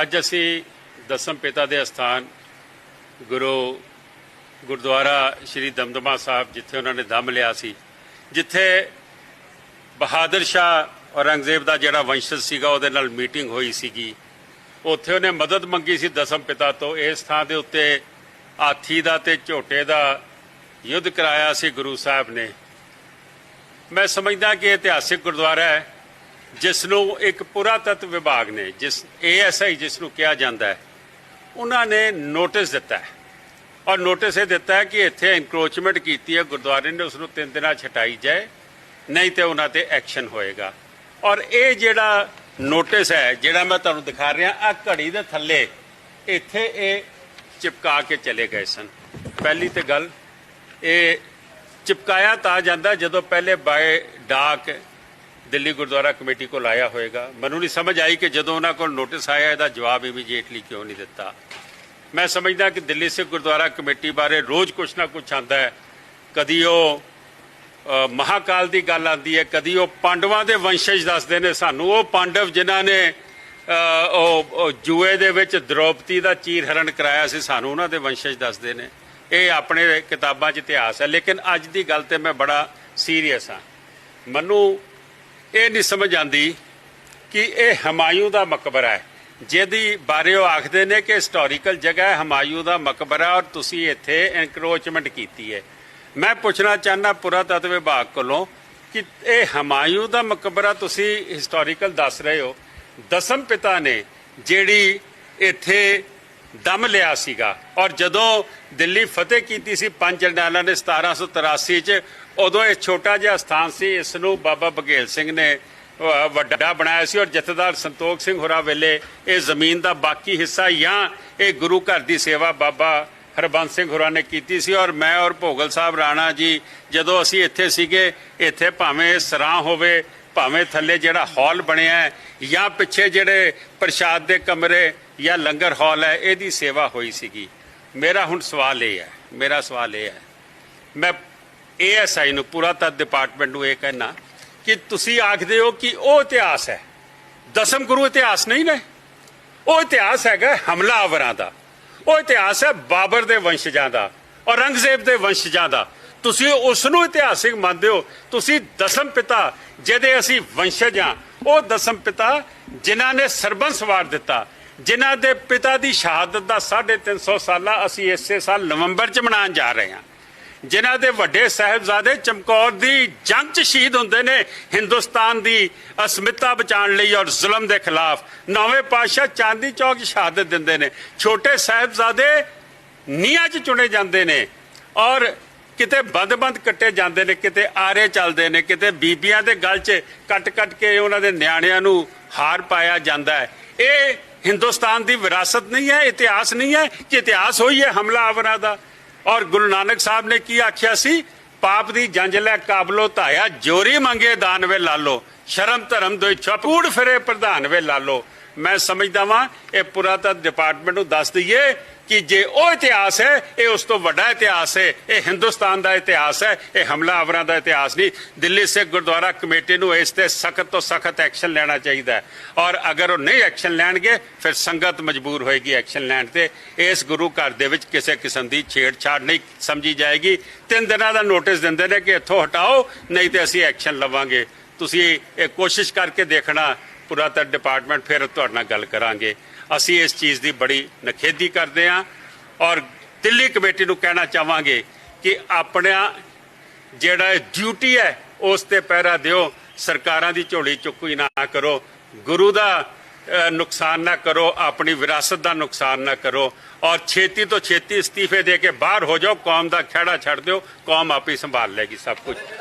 ਅੱਜ ਅਸੀਂ ਦਸਮ ਪਿਤਾ ਦੇ ਅਸਥਾਨ ਗੁਰੂ ਗੁਰਦੁਆਰਾ ਸ਼੍ਰੀ ਦਮਦਮਾ ਸਾਹਿਬ, ਜਿੱਥੇ ਉਹਨਾਂ ਨੇ ਦਮ ਲਿਆ ਸੀ, ਜਿੱਥੇ ਬਹਾਦਰ ਸ਼ਾਹ ਔਰੰਗਜ਼ੇਬ ਦਾ ਜਿਹੜਾ ਵੰਸ਼ਜ ਸੀਗਾ, ਉਹਦੇ ਨਾਲ ਮੀਟਿੰਗ ਹੋਈ ਸੀਗੀ। ਉੱਥੇ ਉਹਨੇ ਮਦਦ ਮੰਗੀ ਸੀ ਦਸਮ ਪਿਤਾ ਤੋਂ। ਇਸ ਥਾਂ ਦੇ ਉੱਤੇ ਹਾਥੀ ਦਾ ਤੇ ਝੋਟੇ ਦਾ ਯੁੱਧ ਕਰਾਇਆ ਸੀ ਗੁਰੂ ਸਾਹਿਬ ਨੇ। ਮੈਂ ਸਮਝਦਾ ਕਿ ਇਤਿਹਾਸਿਕ ਗੁਰਦੁਆਰਾ ਹੈ। ਜਿਸ ਨੂੰ ਇੱਕ ਪੁਰਾਤੱਤ ਵਿਭਾਗ ਨੇ, ਜਿਸ ਏਐਸਆਈ ਜਿਸ ਨੂੰ ਕਿਹਾ ਜਾਂਦਾ ਹੈ, ਉਹਨਾਂ ਨੇ ਨੋਟਿਸ ਦਿੱਤਾ ਹੈ। ਔਰ ਨੋਟਿਸ ਇਹ ਦਿੱਤਾ ਹੈ ਕਿ ਇੱਥੇ ਇਨਕਰੋਚਮੈਂਟ ਕੀਤੀ ਹੈ, ਗੁਰਦੁਆਰੇ ਨੇ ਉਸ ਨੂੰ ਤਿੰਨ ਦਿਨਾਂ 'ਚ ਹਟਾਈ ਜਾਏ, ਨਹੀਂ ਤੇ ਉਹਨਾਂ ਤੇ ਐਕਸ਼ਨ ਹੋਏਗਾ। ਔਰ ਇਹ ਜਿਹੜਾ ਨੋਟਿਸ ਹੈ, ਜਿਹੜਾ ਮੈਂ ਤੁਹਾਨੂੰ ਦਿਖਾ ਰਿਹਾ ਆ ਘੜੀ ਦੇ ਥੱਲੇ ਇੱਥੇ ਇਹ ਚਿਪਕਾ ਕੇ ਚਲੇ ਗਏ ਸਨ। ਪਹਿਲੀ ਤੇ ਗੱਲ, ਇਹ ਚਿਪਕਾਇਆ ਤਾਂ ਜਾਂਦਾ ਜਦੋਂ ਪਹਿਲੇ ਬਾਏ ਡਾਕ ਦਿੱਲੀ ਗੁਰਦੁਆਰਾ ਕਮੇਟੀ ਕੋਲ ਆਇਆ ਹੋਵੇਗਾ ਮੈਨੂੰ ਨਹੀਂ ਸਮਝ ਆਈ ਕਿ ਜਦੋਂ ਉਹਨਾਂ ਕੋਲ ਨੋਟਿਸ ਆਇਆ ਇਹਦਾ ਜਵਾਬ ਇਮੀਡੀਏਟਲੀ ਕਿਉਂ ਨਹੀਂ ਦਿੱਤਾ। ਮੈਂ ਸਮਝਦਾ ਕਿ ਦਿੱਲੀ ਸਿੱਖ ਗੁਰਦੁਆਰਾ ਕਮੇਟੀ ਬਾਰੇ ਰੋਜ਼ ਕੁਛ ਨਾ ਕੁਛ ਆਂਦਾ ਹੈ। ਕਦੀ ਉਹ ਅ, ਮਹਾਕਾਲ ਦੀ ਗੱਲ ਆਂਦੀ ਹੈ ਕਦੀ ਉਹ ਪਾਂਡਵਾਂ ਦੇ ਵੰਸ਼ਜ ਦੱਸਦੇ ਨੇ ਸਾਨੂੰ। ਉਹ ਪਾਂਡਵ ਜਿਨ੍ਹਾਂ ਨੇ ਉਹ ਉਹ ਜੂਏ ਦੇ ਵਿੱਚ ਦ੍ਰੋਪਦੀ ਦਾ ਚੀਰ ਹਰਣ ਕਰਾਇਆ ਸੀ ਸਾਨੂੰ ਉਹਨਾਂ ਦੇ ਵੰਸ਼ਜ ਦੱਸਦੇ ਨੇ। ਇਹ ਆਪਣੇ ਕਿਤਾਬਾਂ 'ਚ ਇਤਿਹਾਸ ਹੈ ਲੇਕਿਨ ਅੱਜ ਦੀ ਗੱਲ ਤੇ ਮੈਂ ਬੜਾ ਸੀਰੀਅਸ ਹਾਂ। ਮੈਨੂੰ ਇਹ ਨਹੀਂ ਸਮਝ ਆਂਦੀ ਕਿ ਇਹ ਹਮਾਯੂ ਦਾ ਮਕਬਰਾ ਹੈ। ਜਿਹਦੀ ਬਾਰੇ ਉਹ ਆਖਦੇ ਨੇ ਕਿ ਹਿਸਟੋਰੀਕਲ ਜਗ੍ਹਾ ਹੈ ਹਮਾਯੂ ਦਾ ਮਕਬਰਾ ਔਰ ਤੁਸੀਂ ਇੱਥੇ ਐਨਕਰੋਚਮੈਂਟ ਕੀਤੀ ਹੈ। ਮੈਂ ਪੁੱਛਣਾ ਚਾਹਨਾ ਪੁਰਾਤਤਵ ਵਿਭਾਗ ਕੋਲੋਂ ਕਿ ਇਹ ਹਮਾਯੂ ਦਾ ਮਕਬਰਾ ਤੁਸੀਂ ਹਿਸਟੋਰੀਕਲ ਦੱਸ ਰਹੇ ਹੋ। ਦਸਮ ਪਿਤਾ ਨੇ ਜਿਹੜੀ ਇੱਥੇ ਦਮ ਲਿਆ ਸੀਗਾ। ਔਰ ਜਦੋਂ ਦਿੱਲੀ ਫਤਿਹ ਕੀਤੀ ਸੀ, ਪੰਜ ਜਰਨੈਲਾਂ ਨੇ 1783 ਚ, ਉਦੋਂ ਇਹ ਛੋਟਾ ਜਿਹਾ ਸਥਾਨ ਸੀ, ਇਸ ਨੂੰ ਬਾਬਾ ਬਘੇਲ ਸਿੰਘ ਨੇ ਵੱਡਾ ਬਣਾਇਆ ਸੀ। ਔਰ ਜਥੇਦਾਰ ਸੰਤੋਖ ਸਿੰਘ ਹੋਰਾਂ ਵੇਲੇ ਇਹ ਜ਼ਮੀਨ ਦਾ ਬਾਕੀ ਹਿੱਸਾ ਜਾਂ ਇਹ ਗੁਰੂ ਘਰ ਦੀ ਸੇਵਾ ਬਾਬਾ ਹਰਬੰਸ ਸਿੰਘ ਹੋਰਾਂ ਨੇ ਕੀਤੀ ਸੀ। ਔਰ ਮੈਂ ਔਰ ਭੋਗਲ ਸਾਹਿਬ ਰਾਣਾ ਜੀ, ਜਦੋਂ ਅਸੀਂ ਇੱਥੇ ਸੀਗੇ, ਇੱਥੇ ਭਾਵੇਂ ਸਰਾਂ ਹੋਵੇ, ਭਾਵੇਂ ਥੱਲੇ ਜਿਹੜਾ ਹਾਲ ਬਣਿਆ ਹੈ, ਜਾਂ ਪਿੱਛੇ ਜਿਹੜੇ ਪ੍ਰਸ਼ਾਦ ਦੇ ਕਮਰੇ ਜਾਂ ਲੰਗਰ ਹਾਲ ਹੈ, ਇਹਦੀ ਸੇਵਾ ਹੋਈ ਸੀਗੀ। ਮੇਰਾ ਹੁਣ ਸਵਾਲ ਇਹ ਹੈ, ਮੇਰਾ ਸਵਾਲ ਇਹ ਹੈ। ਮੈਂ ਏਐਸਆਈ ਨੂੰ ਪੂਰਾ ਪੁਰਾਤੱਤ ਡਿਪਾਰਟਮੈਂਟ ਨੂੰ ਇਹ ਕਹਿਣਾ ਕਿ ਤੁਸੀਂ ਆਖਦੇ ਹੋ ਕਿ ਉਹ ਇਤਿਹਾਸ ਹੈ। ਦਸਮ ਗੁਰੂ ਇਤਿਹਾਸ ਨਹੀਂ ਨੇ। ਉਹ ਇਤਿਹਾਸ ਹੈਗਾ ਹਮਲਾਵਰਾਂ ਦਾ। ਉਹ ਇਤਿਹਾਸ ਹੈ ਬਾਬਰ ਦੇ ਵੰਸ਼ਜਾਂ ਦਾ, ਔਰੰਗਜ਼ੇਬ ਦੇ ਵੰਸ਼ਜਾਂ ਦਾ। ਤੁਸੀਂ ਉਸ ਨੂੰ ਇਤਿਹਾਸਿਕ ਮੰਨਦੇ ਹੋ। ਤੁਸੀਂ ਦਸਮ ਪਿਤਾ ਜਿਹਦੇ ਅਸੀਂ ਵੰਸ਼ਜ ਹਾਂ, ਉਹ ਦਸਮ ਪਿਤਾ ਜਿਨ੍ਹਾਂ ਨੇ ਸਰਬੰਸ ਵਾਰ ਦਿੱਤਾ। ਜਿਨ੍ਹਾਂ ਦੇ ਪਿਤਾ ਦੀ ਸ਼ਹਾਦਤ ਦਾ 350 ਸਾਲਾ ਅਸੀਂ ਇਸੇ ਸਾਲ ਨਵੰਬਰ ਚ ਮਨਾਉਣ ਜਾ ਰਹੇ ਹਾਂ। ਜਿਨ੍ਹਾਂ ਦੇ ਵੱਡੇ ਸਾਹਿਬਜ਼ਾਦੇ ਚਮਕੌਰ ਦੀ ਜੰਗ 'ਚ ਸ਼ਹੀਦ ਹੁੰਦੇ ਨੇ, ਹਿੰਦੁਸਤਾਨ ਦੀ ਅਸਮਿਤਾ ਬਚਾਉਣ ਲਈ ਔਰ ਜ਼ੁਲਮ ਦੇ ਖਿਲਾਫ ਨੌਵੇਂ ਪਾਤਸ਼ਾਹ ਚਾਂਦੀ ਚੌਕ 'ਚ ਸ਼ਹਾਦਤ ਦਿੰਦੇ ਨੇ। ਛੋਟੇ ਸਾਹਿਬਜ਼ਾਦੇ ਨੀਹਾਂ 'ਚ ਚੁਣੇ ਜਾਂਦੇ ਨੇ ਔਰ ਕਿਤੇ ਬੰਦ-ਬੰਦ ਕੱਟੇ ਜਾਂਦੇ ਨੇ, ਕਿਤੇ ਆਰੇ ਚੱਲਦੇ ਨੇ, ਕਿਤੇ ਬੀਬੀਆਂ ਦੇ ਗਲ 'ਚ ਕੱਟ-ਕੱਟ ਕੇ ਉਹਨਾਂ ਦੇ ਨਿਆਣਿਆਂ ਨੂੰ ਹਾਰ ਪਾਇਆ ਜਾਂਦਾ ਹੈ। ਇਹ ਹਿੰਦੁਸਤਾਨ ਦੀ ਵਿਰਾਸਤ ਨਹੀਂ ਹੈ, ਇਤਿਹਾਸ ਨਹੀਂ ਹੈ ਕਿ ਇਤਿਹਾਸ ਹੋਈ ਹੈ ਹਮਲਾ ਹਮਲਾਵਰਾਂ ਦਾ। ਔਰ ਗੁਰੂ ਨਾਨਕ ਸਾਹਿਬ ਨੇ ਕੀ ਆਖਿਆ ਸੀ? ਪਾਪ ਦੀ ਜੰਜ ਲੈ ਕਾਬਲੋ ਧਾਇਆ, ਜੋਰੀ ਮੰਗੇ ਦਾਨਵੇ ਲਾਲੋ, ਸ਼ਰਮ ਧਰਮ ਦੋਈ ਛਪੂੜ ਫਿਰੇ ਪ੍ਰਧਾਨ ਵੇ ਲਾਲੋ। ਮੈਂ ਸਮਝਦਾ ਵਾਂ, ਇਹ ਪੁਰਾਤਨ ਡਿਪਾਰਟਮੈਂਟ ਨੂੰ ਦੱਸ ਦਈਏ ਕਿ ਜੇ ਉਹ ਇਤਿਹਾਸ ਹੈ, ਇਹ ਉਸ ਤੋਂ ਵੱਡਾ ਇਤਿਹਾਸ ਹੈ, ਇਹ ਹਿੰਦੁਸਤਾਨ ਦਾ ਇਤਿਹਾਸ ਹੈ, ਇਹ ਹਮਲਾਵਰਾਂ ਦਾ ਇਤਿਹਾਸ ਨਹੀਂ। ਦਿੱਲੀ ਸਿੱਖ ਗੁਰਦੁਆਰਾ ਕਮੇਟੀ ਨੂੰ ਇਸ ਤੇ ਸਖਤ ਤੋਂ ਸਖਤ ਐਕਸ਼ਨ ਲੈਣਾ ਚਾਹੀਦਾ ਹੈ। ਔਰ ਅਗਰ ਉਹ ਨਹੀਂ ਐਕਸ਼ਨ ਲੈਣਗੇ, ਫਿਰ ਸੰਗਤ ਮਜਬੂਰ ਹੋਏਗੀ ਐਕਸ਼ਨ ਲੈਣ ਤੇ। ਇਸ ਗੁਰੂ ਘਰ ਦੇ ਵਿੱਚ ਕਿਸੇ ਕਿਸਮ ਦੀ ਛੇੜਛਾੜ ਨਹੀਂ ਸਮਝੀ ਜਾਏਗੀ। ਤਿੰਨ ਦਿਨਾਂ ਦਾ ਨੋਟਿਸ ਦਿੰਦੇ ਨੇ ਕਿ ਇੱਥੋਂ ਹਟਾਓ, ਨਹੀਂ ਤੇ ਅਸੀਂ ਐਕਸ਼ਨ ਲਵਾਂਗੇ। ਤੁਸੀਂ ਇਹ ਕੋਸ਼ਿਸ਼ ਕਰਕੇ ਦੇਖਣਾ, ਪੁਰਾਤਨ ਡਿਪਾਰਟਮੈਂਟ ਫਿਰ ਤੁਹਾਡੇ ਨਾਲ ਗੱਲ ਕਰਾਂਗੇ। ਅਸੀਂ ਇਸ ਚੀਜ਼ ਦੀ ਬੜੀ ਨਖੇਦੀ ਕਰਦੇ ਹਾਂ ਔਰ ਦਿੱਲੀ ਕਮੇਟੀ ਨੂੰ ਕਹਿਣਾ ਚਾਹਾਂਗੇ ਕਿ ਆਪਣਾ ਜਿਹੜਾ ਡਿਊਟੀ ਹੈ ਉਸ ਤੇ ਪਹਿਰਾ ਦਿਓ ਸਰਕਾਰਾਂ ਦੀ ਝੋਲੀ ਚੁੱਕੀ ਨਾ ਕਰੋ ਗੁਰੂ ਦਾ ਨੁਕਸਾਨ ਨਾ ਕਰੋ ਆਪਣੀ ਵਿਰਾਸਤ ਦਾ ਨੁਕਸਾਨ ਨਾ ਕਰੋ ਔਰ ਛੇਤੀ ਤੋਂ ਛੇਤੀ ਅਸਤੀਫੇ ਦੇ ਕੇ ਬਾਹਰ ਹੋ ਜਾਓ ਕੌਮ ਦਾ ਖਹਿੜਾ ਛੱਡ ਦਿਓ ਕੌਮ ਆਪੇ ਸੰਭਾਲ ਲੇਗੀ ਸਭ ਕੁਝ ਹੈ ਹੈ?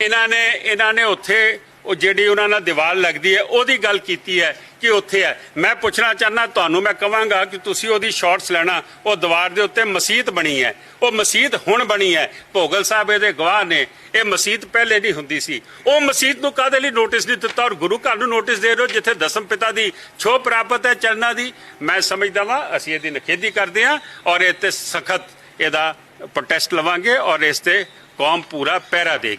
ਇਹਨਾਂ ਨੇ ਇਹਨਾਂ ਨੇ ਉੱਥੇ ਉਹ ਜਿਹੜੀ ਉਹਨਾਂ ਨਾਲ ਦੀਵਾਰ ਲੱਗਦੀ ਹੈ, ਉਹਦੀ ਗੱਲ ਕੀਤੀ ਹੈ ਕਿ ਉੱਥੇ ਹੈ। ਮੈਂ ਪੁੱਛਣਾ ਚਾਹਨਾ ਤੁਹਾਨੂੰ ਮੈਂ ਕਹਾਂਗਾ ਕਿ ਤੁਸੀਂ ਉਹਦੀ ਸ਼ਾਰਟਸ ਲੈਣਾ, ਉਹ ਦੀਵਾਰ ਦੇ ਉੱਤੇ ਮਸਜਿਦ ਬਣੀ ਹੈ। ਉਹ ਮਸਜਿਦ ਹੁਣ ਬਣੀ ਹੈ। ਭੋਗਲ ਸਾਹਿਬ ਇਹਦੇ ਗਵਾਹ ਨੇ। ਇਹ ਮਸਜਿਦ ਪਹਿਲੇ ਨਹੀਂ ਹੁੰਦੀ ਸੀ। ਉਹ ਮਸਜਿਦ ਨੂੰ ਕਾਹਦੇ ਲਈ ਨੋਟਿਸ ਨਹੀਂ ਦਿੱਤਾ? ਔਰ ਗੁਰੂ ਘਰ ਨੂੰ ਨੋਟਿਸ ਦੇ ਰਹੇ ਹੋ, ਜਿੱਥੇ ਦਸਮ ਪਿਤਾ ਦੀ ਛੋ ਪ੍ਰਾਪਤ ਹੈ, ਚਰਨਾਂ ਦੀ। ਮੈਂ ਸਮਝਦਾ ਵਾਂ, ਅਸੀਂ ਇਹਦੀ ਨਖੇਦੀ ਕਰਦੇ ਹਾਂ ਔਰ ਇਹ ਤੇ ਸਖਤ ਇਹਦਾ ਪ੍ਰੋਟੈਸਟ ਲਵਾਂਗੇ ਔਰ ਇਸ ਤੇ ਕੌਮ ਪੂਰਾ ਪਹਿਰਾ ਦੇਗੀ।